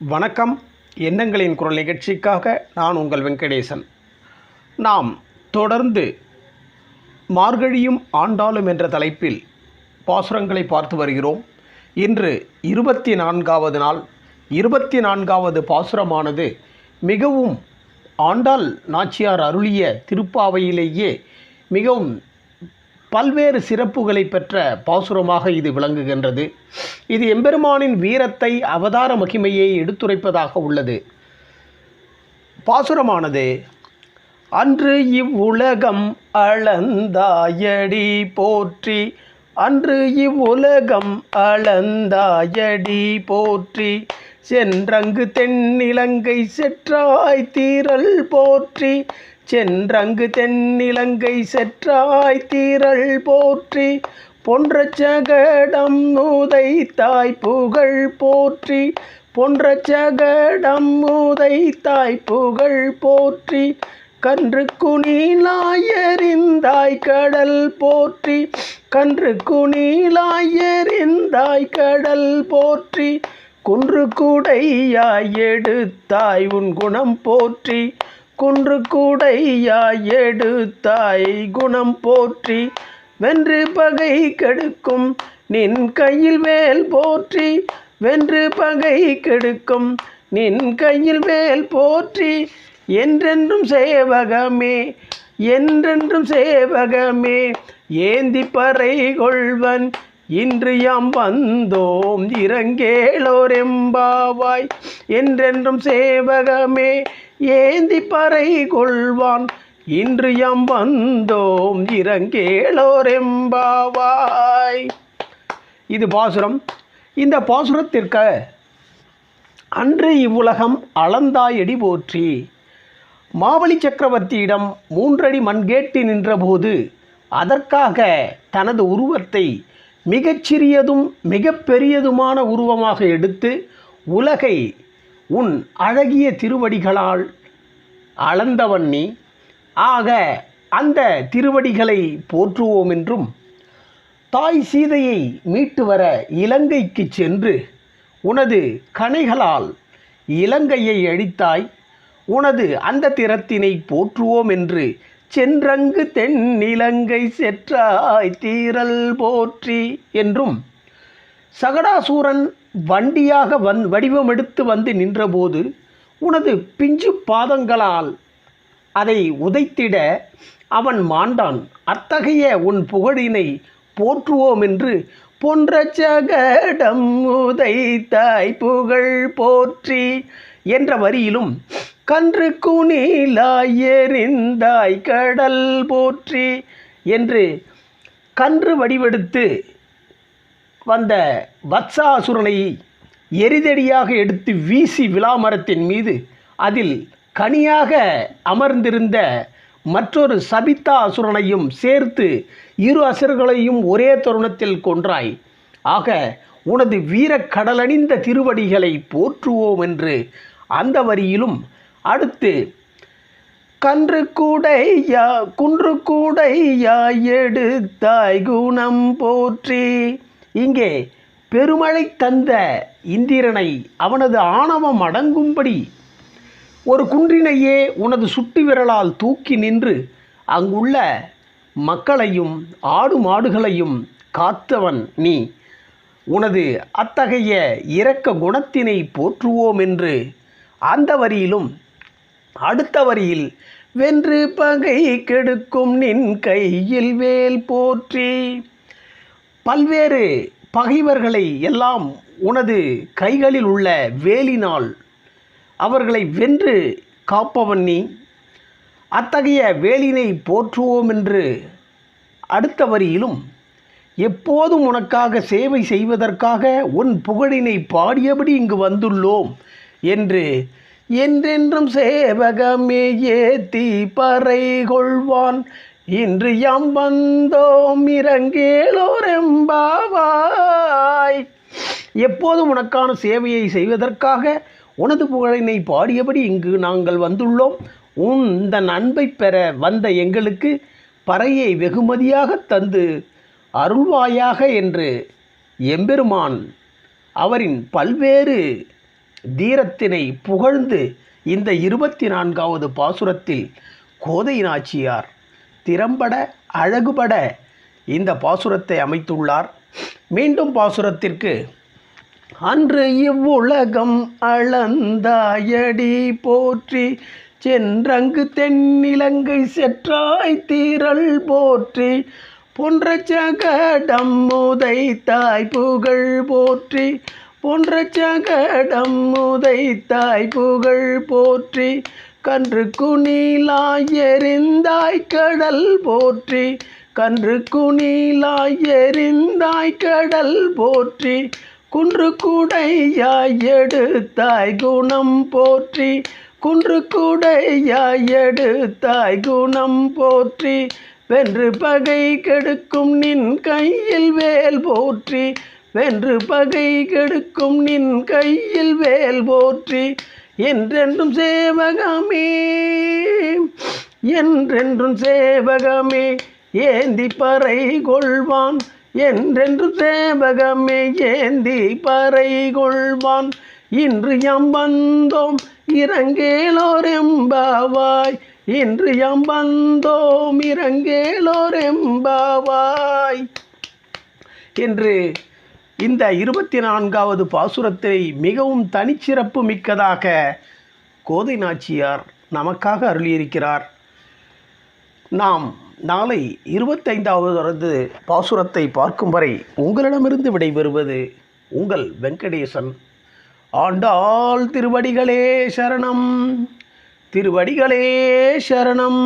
வணக்கம். எண்ணங்களின் குரல் நிகழ்ச்சிக்காக நான் உங்கள் வெங்கடேசன். நாம் தொடர்ந்து மார்கழியும் ஆண்டாளும் என்ற தலைப்பில் பாசுரங்களை பார்த்து வருகிறோம். இன்று இருபத்தி நான்காவது நாள். இருபத்தி நான்காவது பாசுரமானது மிகவும் ஆண்டாள் நாச்சியார் அருளிய திருப்பாவையிலேயே மிகவும் பல்வேறு சிறப்புகளை பெற்ற பாசுரமாக இது விளங்குகின்றது. இது எம்பெருமானின் வீரத்தை அவதார மகிமையை எடுத்துரைப்பதாக உள்ளது. பாசுரமானது அன்று இவ்வுலகம் அளந்தாயடி போற்றி அன்று இவ்வுலகம் அளந்தாயடி போற்றி சென்றங்கு தென்னிலங்கை செற்றாய் தீரல் போற்றி சென்றங்கு தென்னிலங்கை செற்றாய் தீரல் போற்றி பொன்ற சகடம் உதைத்தாய் புகழ் போற்றி பொன்ற சகடம் உதைத்தாய் புகழ் போற்றி கன்று குனிலாயறிந்தாய் கடல் போற்றி கன்று குனிலாயறிந்தாய் கடல் போற்றி குன்று கூடையாய் எடுத்தாய் உன் குணம் போற்றி குன்று கூடையாய் எடுத்தாய் குணம் போற்றி வென்று பகை கெடுக்கும். நின் கையில் வேல் போற்றி வென்று பகை கெடுக்கும். நின் கையில் வேல் போற்றி என்றென்றும் சேவகமே என்றென்றும் சேவகமே. ஏந்தி பறை கொள்வன் இன்று யாம் வந்தோம் இறங்கேளோரெம்பாவாய் என்றென்றும் சேவகமே. ஏந்தி பறை கொள்வான். இன்று எம் வந்தோம் இறங்கேளோரெம்பாவாய். இது பாசுரம். இந்த பாசுரத்திற்கு அன்று இவ்வுலகம் அளந்தாயடி போற்றி. மாவழி சக்கரவர்த்தியிடம் மூன்றடி மண் கேட்டு நின்றபோது அதற்காக தனது உருவத்தை மிகச்சிறியதும் மிகப்பெரியதுமான உருவமாக எடுத்து உலகை உன் அழகிய திருவடிகளால் அளந்தவன் நீ. ஆக அந்த திருவடிகளை போற்றுவோம் என்றும் தாய் சீதையை மீட்டு வர இலங்கைக்கு சென்று உனது கணைகளால் இலங்கையை அழித்தாய் உனது அந்த திறத்தினை போற்றுவோம் என்று சென்றங்கு தென்னிலங்கை செற்றாய் தீரல் போற்றி என்றும் சகடாசூரன் வண்டியாக வந் வடிவமெடுத்து வந்து நின்றபோது உனது பிஞ்சு பாதங்களால் அதை உதைத்திட அவன் மாண்டான். அத்தகைய உன் புகழினை போற்றுவோம் என்று பொன்ற சகடம் உதைத்தாய் புகழ் போற்றி என்ற வரியிலும் கன்று குனிலாய் எறிந்தாய் கடல் போற்றி என்று கன்று வடிவெடுத்து வந்த வத்சாசுரனை எரிதடியாக எடுத்து வீசி விளாமரத்தின் மீது அதில் கனியாக அமர்ந்திருந்த மற்றொரு சபித்தா அசுரனையும் சேர்த்து இரு அசுரர்களையும் ஒரே தருணத்தில் கொன்றாய். ஆக உனது வீரக் கடலணிந்த திருவடிகளை போற்றுவோம் என்று அந்த வரியிலும் அடுத்து கன்று கூடையா குன்று கூடையா எடுத்தாய் குணம் போற்றி இங்கே பெருமழை தந்த இந்திரனை அவனது ஆணவம் அடங்கும்படி ஒரு குன்றினையே உனது சுட்டு விரலால் தூக்கி நின்று அங்குள்ள மக்களையும் ஆடு மாடுகளையும் காத்தவன் நீ. உனது அத்தகைய இரக்க குணத்தினை போற்றுவோம் என்று அந்த வரியிலும் அடுத்த வரியில் வென்று பகை கெடுக்கும் நின் கையில் வேல் போற்றி பல்வேறு பகைவர்களை எல்லாம் உனது கைகளில் உள்ள வேலினால் அவர்களை வென்று காப்பவன் நீ. அத்தகைய வேலினை போற்றுவோம் என்று அடுத்த வரியிலும் எப்போதும் உனக்காக சேவை செய்வதற்காக உன் புகழினை பாடியபடி இங்கு வந்துள்ளோம் என்று என்றென்றும் சேவகமே ஏத்தி பறை கொள்வான். இன்று யாம் வந்தோம் இறங்கேலோரெம்பாவாய். எப்போதும் உனக்கான சேவையை செய்வதற்காக உனது புகழினை பாடியபடி இங்கு நாங்கள் வந்துள்ளோம். உன் இந்த அன்பை பெற வந்த எங்களுக்கு பறையை வெகுமதியாக தந்து அருள்வாயாக என்று எம்பெருமான் அவரின் பல்வேறு தீரத்தினை புகழ்ந்து இந்த இருபத்தி நான்காவது பாசுரத்தில் கோதை நாச்சியார் திறம்பட அழகுபட இந்த பாசுரத்தை அமைத்துள்ளார். மீண்டும் பாசுரத்திற்கு அன்று இவ்வுலகம் அளந்தாயடி போற்றி சென்றங்கு தென்னிலங்கை செற்றாய் தீரல் போற்றி பொன்ற சகடம் தாய் புகழ் போற்றி பொன்ற சகடம் தாய் புகழ் போற்றி கன்று குனிலாய் எறிந்தாய் கடல் போற்றி. கன்று குனிலாய் எறிந்தாய் கடல் போற்றி. குன்று குடையாய் எடுத்தாய் குணம் போற்றி. குன்று குடையாய் எடுத்தாய் குணம் போற்றி. வென்று பகை கெடுக்கும் நின் கையில் வேல் போற்றி. வென்று பகை கெடுக்கும் நின் கையில் வேல் போற்றி. என்றென்றும் சேவகமே என்றென்றும் சேவகமே ஏந்தி பறை கொள்வான் என்றென்றும் சேவகமே ஏந்தி பறை கொள்வான் இன்று யாம் வந்தோம் இறங்கேலோர் எம்பாவாய் இன்று யாம் வந்தோம் இறங்கேலோர் எம்பாவாய் என்று இந்த இருபத்தி நான்காவது பாசுரத்தை மிகவும் தனிச்சிறப்பு மிக்கதாக கோதை நாச்சியார் நமக்காக அருளியிருக்கிறார். நாம் நாளை இருபத்தைந்தாவது பாசுரத்தை பார்க்கும் வரை உங்களிடமிருந்து விடைபெறுவது உங்கள் வெங்கடேசன். ஆண்டாள் திருவடிகளே சரணம் திருவடிகளே சரணம்.